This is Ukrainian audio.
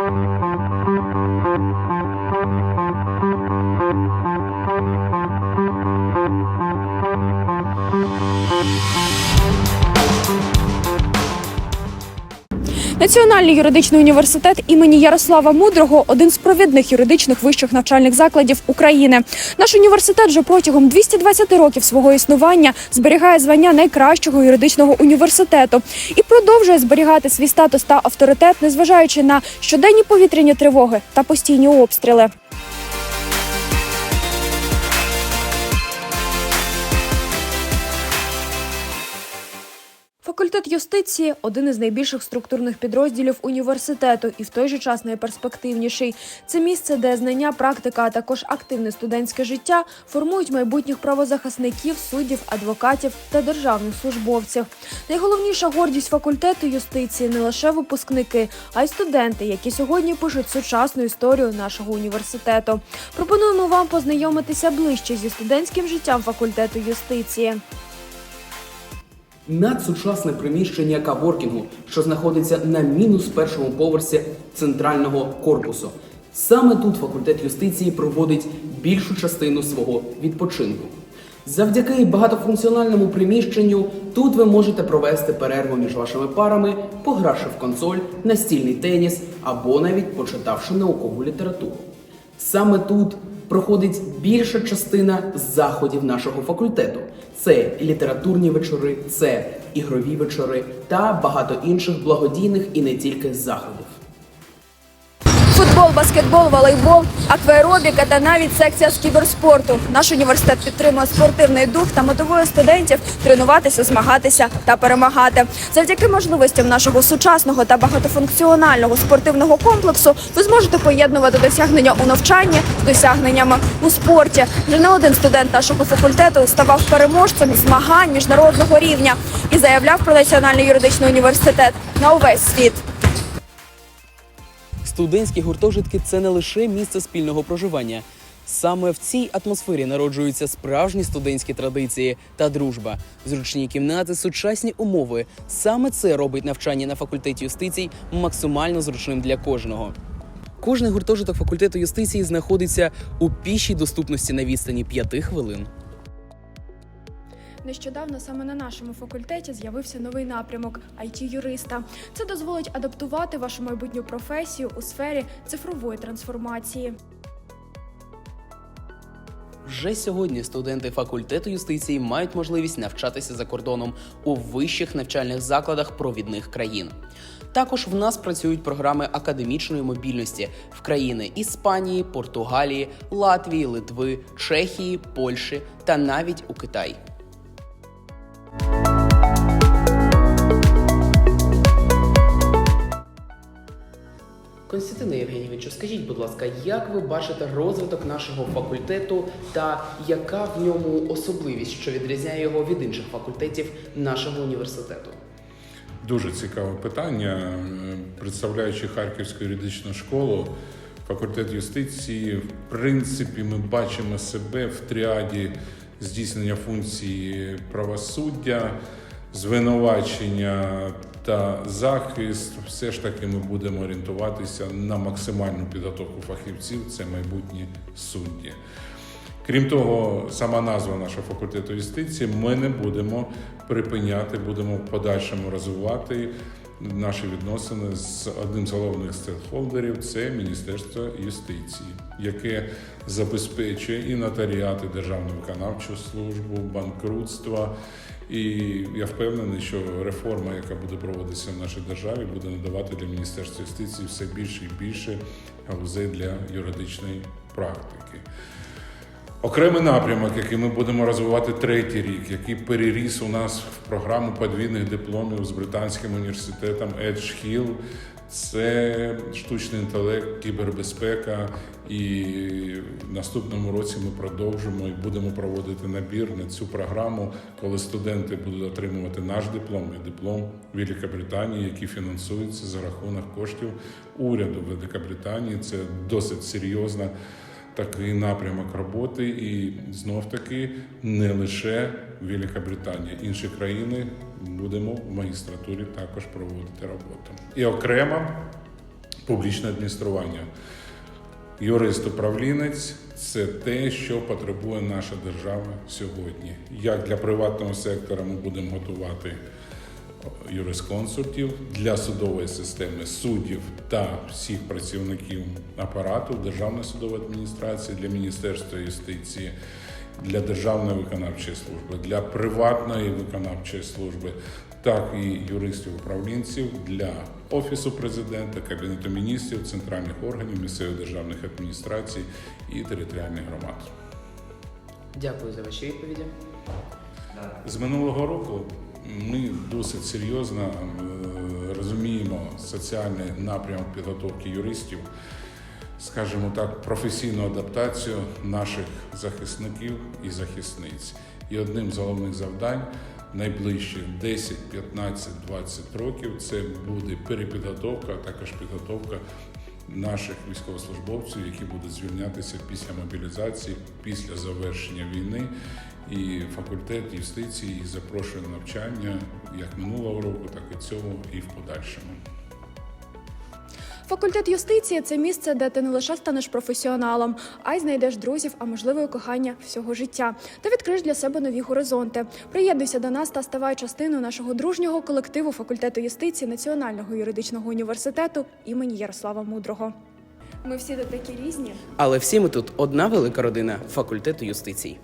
Thank you. Національний юридичний університет імені Ярослава Мудрого один з провідних юридичних вищих навчальних закладів України. Наш університет вже протягом 220 років свого існування зберігає звання найкращого юридичного університету і продовжує зберігати свій статус та авторитет, незважаючи на щоденні повітряні тривоги та постійні обстріли. Факультет юстиції один із найбільших структурних підрозділів університету і в той же час найперспективніший. Це місце, де знання, практика, а також активне студентське життя формують майбутніх правозахисників, суддів, адвокатів та державних службовців. Найголовніша гордість факультету юстиції не лише випускники, а й студенти, які сьогодні пишуть сучасну історію нашого університету. Пропонуємо вам познайомитися ближче зі студентським життям факультету юстиції. Надсучасне приміщення каворкінгу, що знаходиться на мінус першому поверсі центрального корпусу. Саме тут факультет юстиції проводить більшу частину свого відпочинку. Завдяки багатофункціональному приміщенню тут ви можете провести перерву між вашими парами, погравши в консоль, настільний теніс або навіть почитавши наукову літературу. Саме тут проходить більша частина заходів нашого факультету. Це літературні вечори, це ігрові вечори та багато інших благодійних і не тільки заходів. Баскетбол, волейбол, акваеробіка та навіть секція з кіберспорту. Наш університет підтримує спортивний дух та мотивує студентів тренуватися, змагатися та перемагати. Завдяки можливостям нашого сучасного та багатофункціонального спортивного комплексу ви зможете поєднувати досягнення у навчанні з досягненнями у спорті. Вже не один студент нашого факультету ставав переможцем змагань міжнародного рівня і заявляв про національний юридичний університет на увесь світ. Студентські гуртожитки це не лише місце спільного проживання. Саме в цій атмосфері народжуються справжні студентські традиції та дружба, зручні кімнати, сучасні умови. Саме це робить навчання на факультеті юстицій максимально зручним для кожного. Кожний гуртожиток факультету юстиції знаходиться у пішій доступності на відстані 5 хвилин. Нещодавно саме на нашому факультеті з'явився новий напрямок it юриста Це дозволить адаптувати вашу майбутню професію у сфері цифрової трансформації. Вже сьогодні студенти факультету юстиції мають можливість навчатися за кордоном у вищих навчальних закладах провідних країн. Також в нас працюють програми академічної мобільності в країни Іспанії, Португалії, Латвії, Литви, Чехії, Польщі та навіть у Китай. Константине Євгенійовичу, скажіть, будь ласка, як ви бачите розвиток нашого факультету та яка в ньому особливість, що відрізняє його від інших факультетів нашого університету? Дуже цікаве питання. Представляючи Харківську юридичну школу, факультет юстиції, в принципі, ми бачимо себе в тріаді здійснення функції правосуддя, звинувачення та захист. Все ж таки ми будемо орієнтуватися на максимальну підготовку фахівців, це майбутні судді. Крім того, сама назва нашого факультету юстиції ми не будемо припиняти, будемо в подальшому розвивати наші відносини з одним з головних стейкхолдерів – це Міністерство юстиції, яке забезпечує і нотаріат, і державну виконавчу службу, банкрутство. І я впевнений, що реформа, яка буде проводитися в нашій державі, буде надавати для Міністерства юстиції все більше і більше галузей для юридичної практики. Окремий напрямок, який ми будемо розвивати третій рік, який переріс у нас в програму подвійних дипломів з британським університетом Edge Hill, це штучний інтелект, кібербезпека. І в наступному році ми продовжимо і будемо проводити набір на цю програму, коли студенти будуть отримувати наш диплом і диплом Великобританії, які фінансуються за рахунок коштів уряду Великобританії. Це досить серйозна такий напрямок роботи, і знов таки не лише Велика Британія, інші країни будемо в магістратурі також проводити роботу. І окремо публічне адміністрування. Юрист-управлінець це те, що потребує наша держава сьогодні. Як для приватного сектора ми будемо готувати юрисконсультів для судової системи суддів та всіх працівників апарату Державної судової адміністрації для Міністерства юстиції, для Державної виконавчої служби, для приватної виконавчої служби, так і юристів-управлінців для Офісу президента, Кабінету міністрів, центральних органів, місцевих державних адміністрацій і територіальних громад. Дякую за ваші відповіді. З минулого року ми досить серйозно е, розуміємо соціальний напрямок підготовки юристів, скажімо так, професійну адаптацію наших захисників і захисниць. І одним з головних завдань найближчих 10, 15, 20 років це буде перепідготовка, а також підготовка наших військовослужбовців, які будуть звільнятися після мобілізації, після завершення війни. І факультет юстиції їх запрошує на навчання як минулого року, так і цього, і в подальшому. Факультет юстиції це місце, де ти не лише станеш професіоналом, а й знайдеш друзів, а можливо, і кохання всього життя. Та відкриєш для себе нові горизонти. Приєднуйся до нас та ставай частиною нашого дружнього колективу факультету юстиції Національного юридичного університету імені Ярослава Мудрого. Ми всі тут такі різні. Але всі ми тут одна велика родина факультету юстиції.